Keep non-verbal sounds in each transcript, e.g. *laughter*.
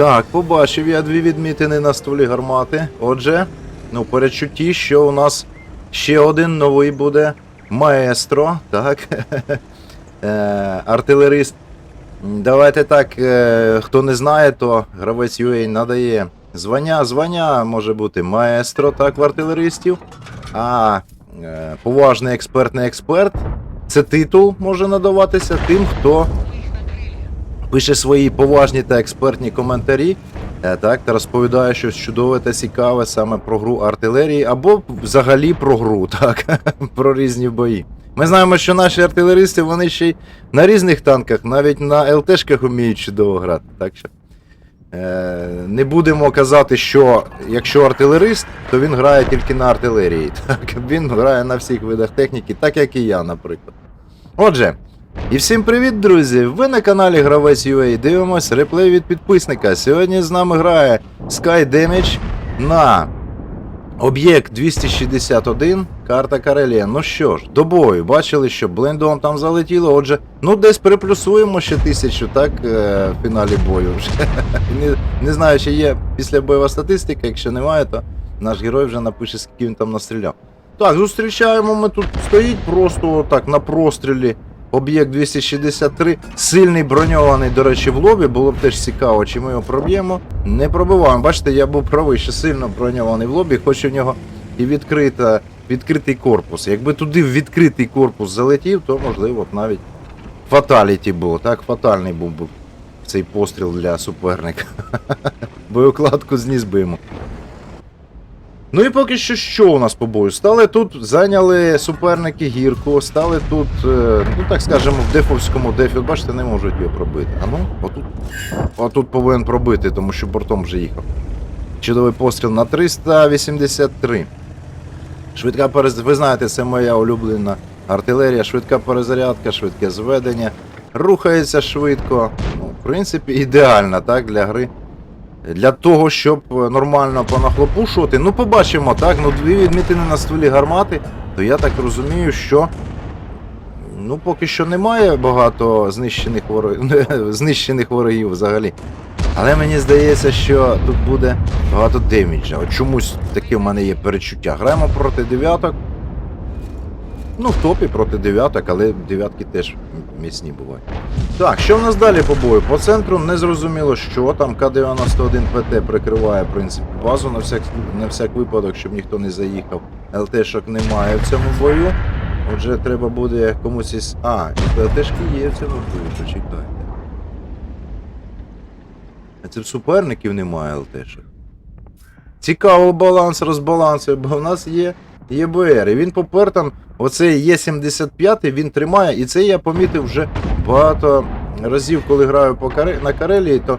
Так, побачив я дві відмітини на стволі гармати. Отже, ну, перечутті, що у нас ще один новий буде маестро, так? *laughs* Е, Артилерист. Давайте так, е, хто не знає, то гравець UA надає звання. Звання може бути маестро, так, в артилеристів. А е, поважний експертний експерт. Це титул може надаватися тим, хто пише свої поважні та експертні коментарі. е, Так, та розповідає щось чудове та цікаве саме про гру артилерії, або взагалі про гру, *laughs* так, про різні бої. Ми знаємо, що наші артилеристи вони ще й на різних танках, навіть на ЛТшках вміють чудово грати. Так що е, не будемо казати, що якщо артилерист, то він грає тільки на артилерії. *laughs* Так, він грає на всіх видах техніки, так як і я, наприклад. Отже, і всім привіт, друзі! Ви на каналі Гравець UA дивимось реплей від підписника. Сьогодні з нами грає Sky Damage на об'єкт 261, карта Карелія. Ну що ж, до бою. Бачили, що блендом там залетіло. Отже, ну десь приплюсуємо ще тисячу, так, е, в фіналі бою вже. *laughs* не, не знаю, чи є післябойова статистика. Якщо немає, то наш герой вже напише, скільки він там настріляв. Так, зустрічаємо ми тут. Стоїть просто так на прострілі. Об'єкт 263, сильний броньований, до речі, в лобі. Було б теж цікаво, чи ми його проб'ємо. Не пробиваємо. Бачите, я був правий, що сильно броньований в лобі, хоч у нього і відкрита, відкритий корпус. Якби туди в відкритий корпус залетів, то можливо навіть фаталіті було. Так, фатальний був би цей постріл для суперника. *laughs* Боєкладку зніс би йому. Ну і поки що що у нас по бою? Стали тут, зайняли суперники гірку, стали тут, е, ну так скажемо, в дефовському дефі. От Бачите, не можуть його пробити. А ну, отут, отут повинен пробити, тому що бортом вже їхав. Чудовий постріл на 383. Швидка перезарядка. Ви знаєте, це моя улюблена артилерія, швидка перезарядка, швидке зведення. Рухається швидко. Ну, в принципі, ідеальна, так, для гри. Для того, щоб нормально понахлопушувати. Ну, побачимо, так. Ну, дві відмітини на стволі гармати, то я так розумію, що. Ну, поки що немає багато знищених ворогів, *laughs* знищених ворогів взагалі. Але мені здається, що тут буде багато деміджа. Чомусь таке в мене є перечуття. Граємо проти дев'яток. Ну, в топі проти дев'яток, але дев'ятки теж міцні бувають. Так, що в нас далі по бою? По центру не зрозуміло, що там К-91 ПТ прикриває, в принципі, базу на всяк, на всяк випадок, щоб ніхто не заїхав. ЛТшок немає в цьому бою. Отже, треба буде комусь із. А, ЛТшки є в цьому бою, почекайте. А це в суперників немає ЛТшок. Цікаво баланс розбалансує, бо в нас є ЄБР. І він попер там, оцей Є75, він тримає, і це я помітив вже багато разів, коли граю по Каре... на Карелії, то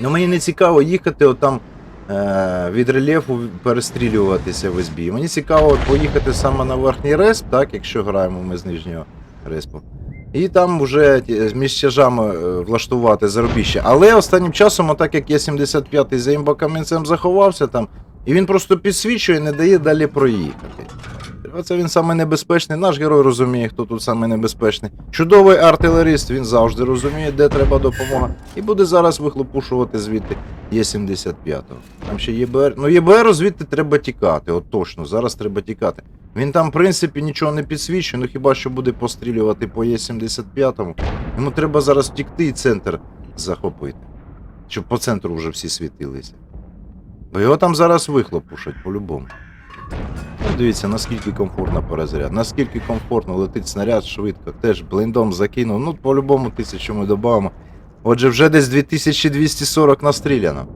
ну, мені не цікаво їхати отам е- від рельєфу перестрілюватися в СБ. Мені цікаво поїхати саме на верхній респ, так, якщо граємо ми з нижнього респу. І там вже між тяжами е, влаштувати заробіще. Але останнім часом, отак як я 75-й за імбокамінцем заховався там, і він просто підсвічує не дає далі проїхати. Оце він саме небезпечний. Наш герой розуміє, хто тут саме небезпечний. Чудовий артилеріст, він завжди розуміє, де треба допомога. І буде зараз вихлопушувати звідти Є-75-го. Там ще ЄБР. Ну, ЄБР звідти треба тікати, от точно, зараз треба тікати. Він там, в принципі, нічого не підсвічує, ну хіба що буде пострілювати по Є-75-му. Йому треба зараз втікти і центр захопити. Щоб по центру вже всі світилися. Бо його там зараз вихлопушать по-любому. Ну, дивіться, наскільки комфортно перезаряд, наскільки комфортно летить снаряд швидко. Теж блиндом закинув. Ну, по-любому тисячу ми додамо. Отже, вже десь 2240 настріляно.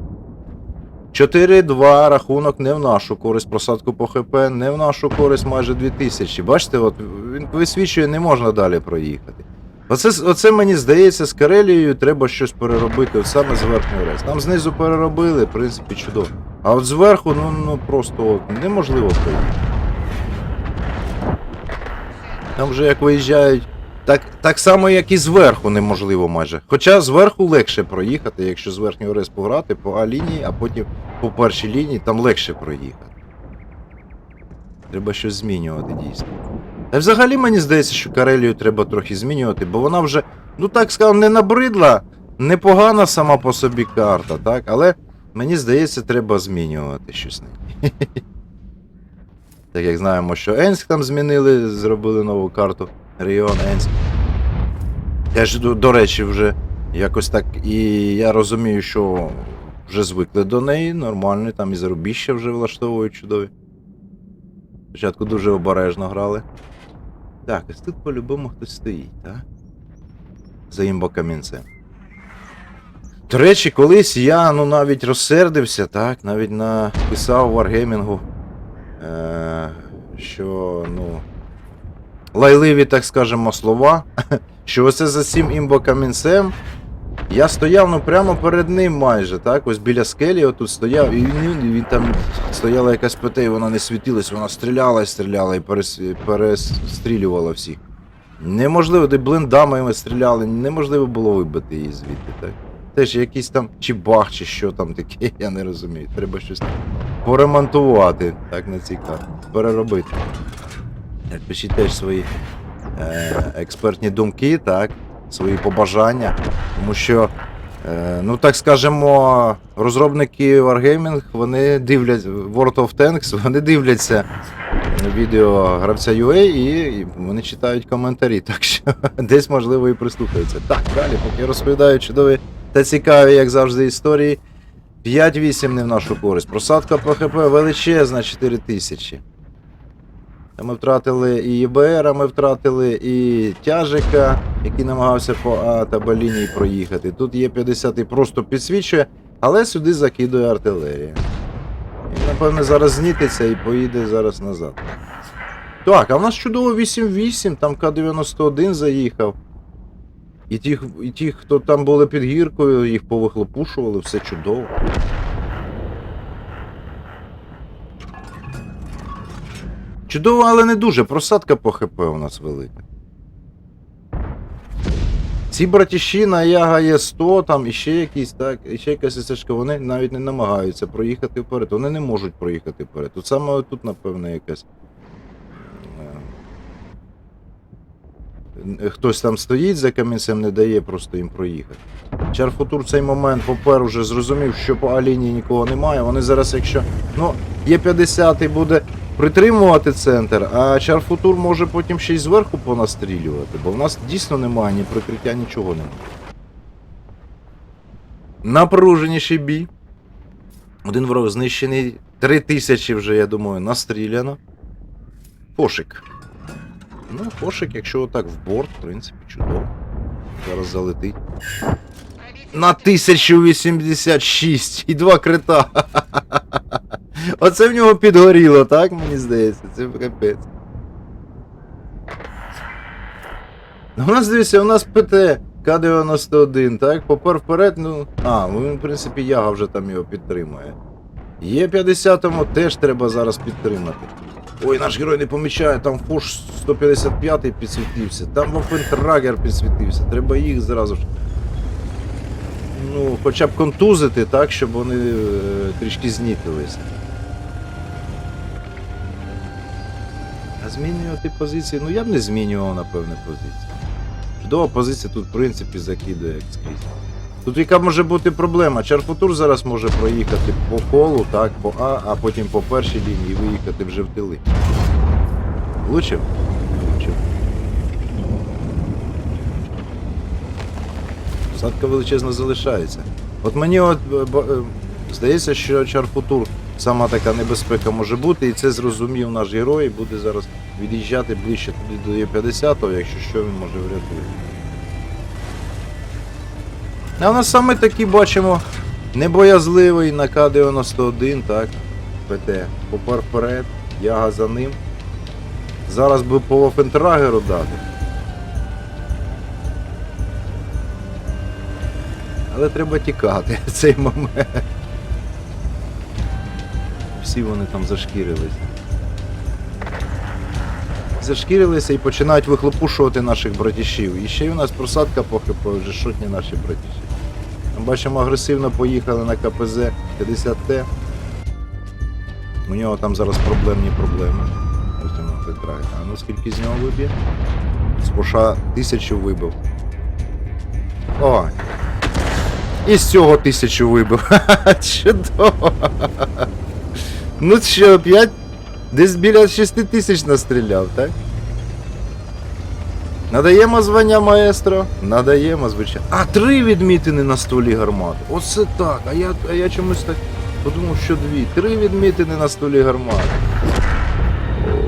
4-2 рахунок не в нашу користь. Просадку по ХП, не в нашу користь майже 2000. Бачите, от він висвічує, не можна далі проїхати. Оце, оце мені здається, з Карелією треба щось переробити саме з верхньої рейс. Там знизу переробили, в принципі, чудово. А от зверху, ну, ну просто от, неможливо проїхати. Там вже як виїжджають. Так, так само, як і зверху неможливо майже. Хоча зверху легше проїхати, якщо з верхнього респу грати по А лінії, а потім по першій лінії там легше проїхати. Треба щось змінювати дійсно. Та взагалі мені здається, що Карелію треба трохи змінювати, бо вона вже, ну так скажемо, не набридла непогана сама по собі карта, так? Але мені здається, треба змінювати щось. Так як знаємо, що Енськ там змінили, зробили нову карту. Регіон Енськ. Теж, до, до речі, вже якось так. І я розумію, що вже звикли до неї, нормально, там і зарубіща вже влаштовують чудові. Спочатку дуже обережно грали. Так, ось тут по-любому хтось стоїть, так? За імбокамінцем. До речі, колись я ну навіть розсердився, так, навіть написав в Wargaming, е, що ну. Лайливі, так скажемо, слова. *laughs* Що оце за цим імбокамінцем. Я стояв ну прямо перед ним майже, так? Ось біля скелі отут стояв, і він, він там стояла якась ПТ, і вона не світилась, вона стріляла і стріляла і перес, перестрілювала всіх. Неможливо, де блиндами стріляли, неможливо було вибити її звідти, так? Теж якийсь там чи баг, чи що там таке, *laughs* я не розумію. Треба щось поремонтувати, так, на цій карті. Переробити. Пишіть теж свої е, експертні думки, так, свої побажання. Тому що, е, ну так скажемо, розробники Wargaming, вони дивляться World of Tanks, *laughs* вони дивляться відео гравця UA і, і вони читають коментарі, так що *laughs* десь можливо і прислухаються. Так, далі, поки я розповідаю чудові та цікаві, як завжди, історії. 5-8 не в нашу користь. Просадка по ХП величезна 4000. Та Ми втратили і ЄБР, ми втратили і тяжика, який намагався по А та Б лінії проїхати. Тут є 50 і просто підсвічує, але сюди закидує артилерія. І, напевне, зараз знітиться і поїде зараз назад. Так, а в нас чудово 8-8, там К-91 заїхав. І ті, і ті, хто там були під гіркою, їх повихлопушували, все чудово. Чудово, але не дуже. Просадка по ХП у нас велика. Ці братіші на Яга є 100, там і ще якісь, так, і ще якась ССшка, вони навіть не намагаються проїхати вперед. Вони не можуть проїхати вперед. Тут саме тут, напевно, якась. е, Хтось там стоїть за камінцем, не дає просто їм проїхати. Чарфутур в цей момент, попер, уже зрозумів, що по А-лінії нікого немає. Вони зараз, якщо. Ну, є 50 і буде притримувати центр, а Чарфутур може потім ще й зверху понастрілювати, бо в нас дійсно немає ні прикриття, нічого немає. Напруженіший бій. Один ворог знищений. Три тисячі вже, я думаю, настріляно. Фошик. Ну, фошик, якщо отак в борт, в принципі, чудово. Зараз залетить. На 1086 і два крита. *laughs* Оце в нього підгоріло, так мені здається, це капець. Ну, У нас дивіться, у нас ПТ К-91, так? Попер вперед, ну. А, ну в принципі, Яга вже там його підтримує. Є 50-му теж треба зараз підтримати. Ой, наш герой не помічає, там Фош 155 підсвітився, там Вафентрагер підсвітився, треба їх зразу ж. Ну, хоча б контузити, так, щоб вони е, трішки знітилися. А змінювати позиції, ну я б не змінював, напевне, позиції. Чудова позиція тут, в принципі, закидує як скрізь. Тут яка може бути проблема? Чарфутур зараз може проїхати по колу, так, по А, а потім по першій лінії виїхати вже в тили. Влучив? Влучив. Садка величезна залишається. От мені от е, е, здається, що Чарфутур сама така небезпека може бути, і це зрозумів наш герой, буде зараз від'їжджати ближче туди до Є50, якщо що він може врятувати. А в нас саме такі бачимо небоязливий на К-91, так, ПТ. Попер вперед, яга за ним. Зараз би по Вафентрагеру дати. Але треба тікати в цей момент. Всі вони там зашкірились. Зашкірилися і починають вихлопушувати наших братішів. І ще й у нас просадка по вже шотні наші братіші. Ми бачимо, агресивно поїхали на КПЗ 50Т. У нього там зараз проблемні проблеми. Ось у нього. А ну скільки з нього виб'є? З Поша тисячу вибив. О! І з цього тисячу вибив. *laughs* Чудово. Ну що, 5? Десь біля 6 тисяч настріляв, так? Надаємо звання маестро? Надаємо, звичайно. А, три відмітини на столі гармати. Оце так. А я, а я чомусь так подумав, що дві. Три відмітини на столі гармати.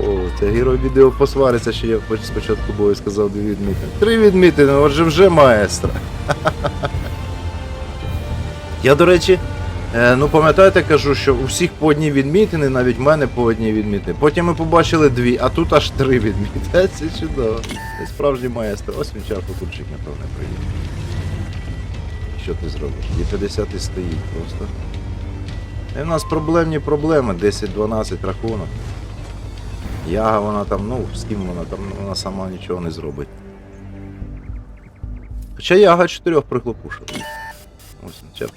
О, це герой відео посвариться, що я спочатку бою сказав дві відмітини. Три відмітини, отже вже маестро. *laughs* Я, до речі, е, ну пам'ятаєте, кажу, що у всіх по одній відмітини, навіть в мене по одній відмітини. Потім ми побачили дві, а тут аж три відмітини. *laughs* Це чудово. Це справжній маестро. Ось він чарку курчик, напевне, приїде. Що ти зробиш? Є 50 і стоїть просто. І в нас проблемні проблеми, 10-12 рахунок. Яга вона там, ну, з ким вона там, ну, вона сама нічого не зробить. Хоча яга чотирьох прихлопушила. Ось чеп.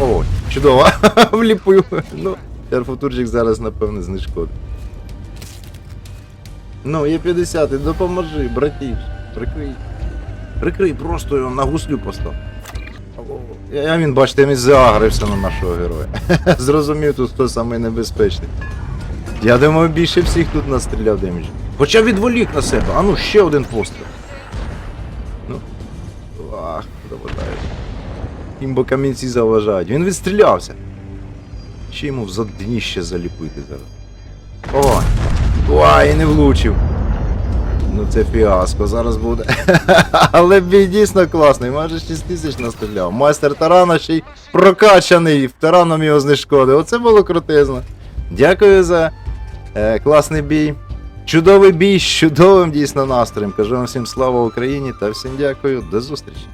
О, чудово. *laughs* Вліпив. Ну, Терфутурчик зараз, напевне, знешкодить. Ну, є 50, допоможи, братіш. Прикрий. Прикрий, просто його на гуслю постав. Я, він, бачите, він заагрився на нашого героя. *laughs* Зрозумів тут, хто самий небезпечний. Я думаю, більше всіх тут настріляв деміджі. Хоча відволік на себе. А ну, ще один постріл. Імбо камінці заважають. Він відстрілявся. Ще йому в задніще заліпити зараз. О! Ой, не влучив. Ну це фіаско зараз буде. *laughs* Але бій дійсно класний, майже 6 тисяч настріляв. Майстер тарана ще й прокачаний, тараном його знешкодив. Оце було крутизно. Дякую за е, класний бій. Чудовий бій з чудовим дійсно настроєм. Кажу вам всім слава Україні та всім дякую. До зустрічі.